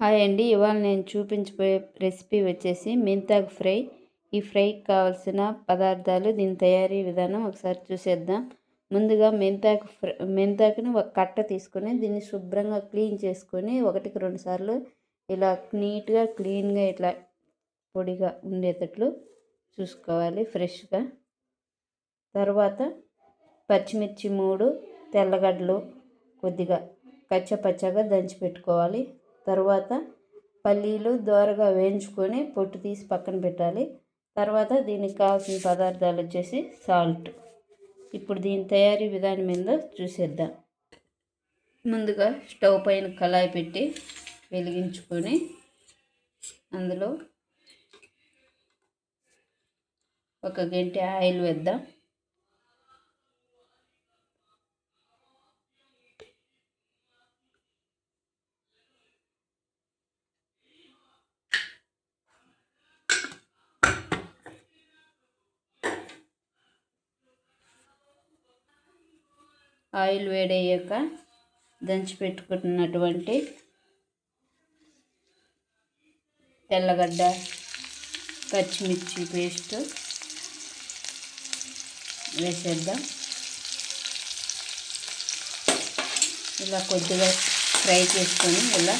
Hi అండి. ఇవాళ నేను చూపించబోయే రెసిపీ వచ్చేసి మెంతాకు ఫ్రై. ఈ ఫ్రైకి కావాల్సిన పదార్థాలు దీని తయారీ విధానం ఒకసారి చూసేద్దాం. ముందుగా మెంతాకు ఫ్రై మెంతాకుని ఒక కట్ట తీసుకొని దీన్ని శుభ్రంగా క్లీన్ చేసుకొని ఒకటికి రెండు సార్లు ఇలా నీట్గా క్లీన్గా ఇట్లా పొడిగా ఉండేటట్లు చూసుకోవాలి ఫ్రెష్గా. తర్వాత పచ్చిమిర్చి మూడు తెల్లగడ్డలు కొద్దిగా కచ్చపచ్చగా దంచి పెట్టుకోవాలి. తర్వాత పల్లీలు దోరగా వేయించుకొని పొట్టు తీసి పక్కన పెట్టాలి. తర్వాత దీనికి కావాల్సిన పదార్థాలు వచ్చేసి సాల్ట్. ఇప్పుడు దీని తయారీ విధానం మీద చూసేద్దాం. ముందుగా స్టవ్ పైన కళాయి పెట్టి వెలిగించుకొని అందులో ఒక గంట ఆయిల్ వేద్దాం. ఆయిల్ వేడయ్యాక దంచి పెట్టుకున్నటువంటి తెల్లగడ్డ పచ్చిమిర్చి పేస్ట్ వేసేద్దాం. ఇలా కొద్దిగా ఫ్రై చేసుకొని ఇలా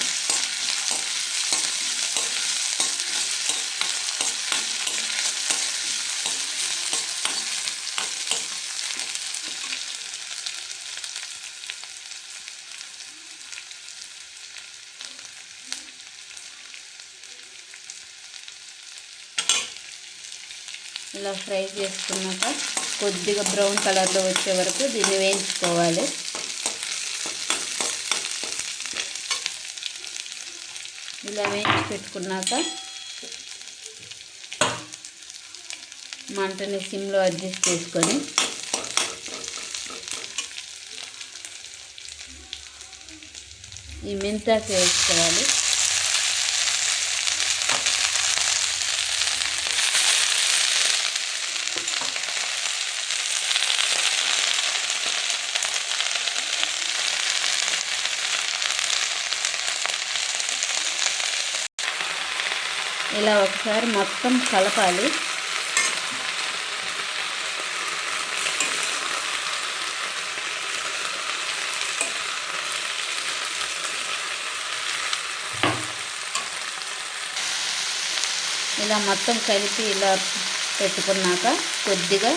ఇలా ఫ్రై చేసుకున్నాక కొద్దిగా బ్రౌన్ కలర్లో వచ్చే వరకు దీన్ని వేయించుకోవాలి. ఇలా వేయించి పెట్టుకున్నాక మంటని సిమ్లో అడ్జస్ట్ చేసుకొని ఈ మెంతాకు వేసుకోవాలి. ఇలా ఒకసారి మొత్తం కలపాలి. ఇలా మొత్తం కలిపి ఇలా పెట్టుకున్నాక కొద్దిగా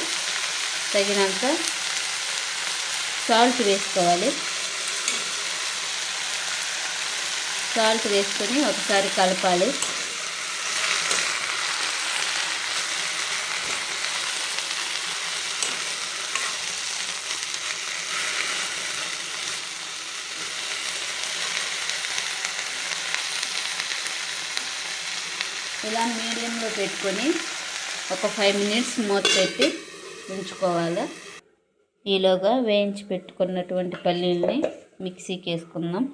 తగినంత సాల్ట్ వేసుకోవాలి. సాల్ట్ వేసుకొని ఒకసారి కలపాలి. ఇలా మీడియంలో పెట్టుకొని ఒక ఫైవ్ మినిట్స్ మూత పెట్టి ఉంచుకోవాలి. ఈలోగా వేయించి పెట్టుకున్నటువంటి పల్లీల్ని మిక్సీకి వేసుకుందాం.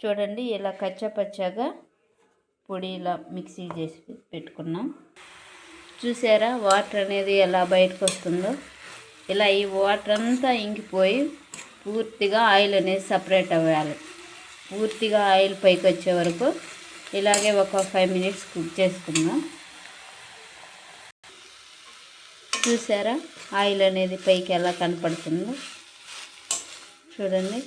చూడండి ఇలా కచ్చపచ్చగా పొడి ఇలా మిక్సీ చేసి పెట్టుకున్నాం. చూసారా వాటర్ అనేది ఎలా బయటకు వస్తుందో? ఇలా ఈ వాటర్ అంతా ఇంకిపోయి పూర్తిగా ఆయిల్ అనేది సపరేట్ అవ్వాలి. పూర్తిగా ఆయిల్ పైకి వచ్చే వరకు ఇలాగే ఒక ఫైవ్ మినిట్స్ కుక్ చేసుకుందాం. చూసారా? ఆయిల్ అనేది పైకి ఎలా కనపడుతుందో? చూడండి.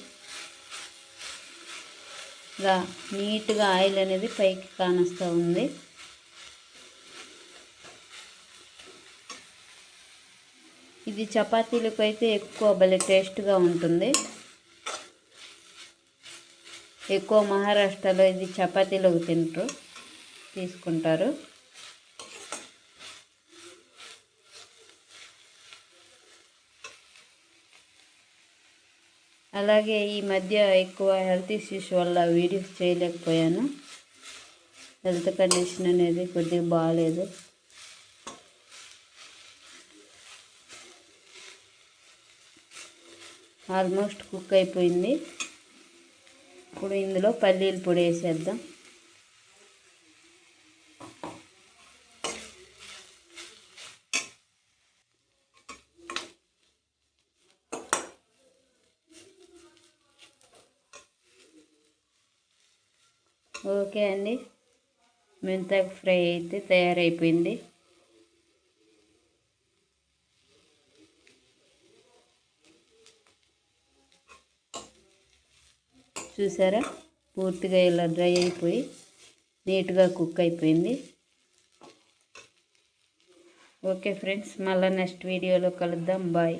ఇలా నీట్గా ఆయిల్ అనేది పైకి కానొస్తూ ఉంది. ఇది చపాతీలకు అయితే ఎక్కువ భలే టేస్ట్గా ఉంటుంది. ఎక్కువ మహారాష్ట్రలో ఇది చపాతీలోకి తింటారు తీసుకుంటారు. అలాగే ఈ మధ్య ఎక్కువ హెల్త్ ఇష్యూస్ వల్ల వీడియోస్ చేయలేకపోయాను. హెల్త్ కండిషన్ అనేది కొద్దిగా బాగాలేదు ఆల్మోస్ట్ కుక్ అయిపోయింది. ఇప్పుడు ఇందులో పల్లీల పొడి వేసేద్దాం. ఓకే అండి. మెంతాకు ఫ్రై అయితే తయారైపోయింది. చూసారా? పూర్తిగా ఇలా డ్రై అయిపోయి నీట్గా కుక్ అయిపోయింది. ఓకే ఫ్రెండ్స్ మళ్ళీ నెక్స్ట్ వీడియోలో కలుద్దాం. బాయ్.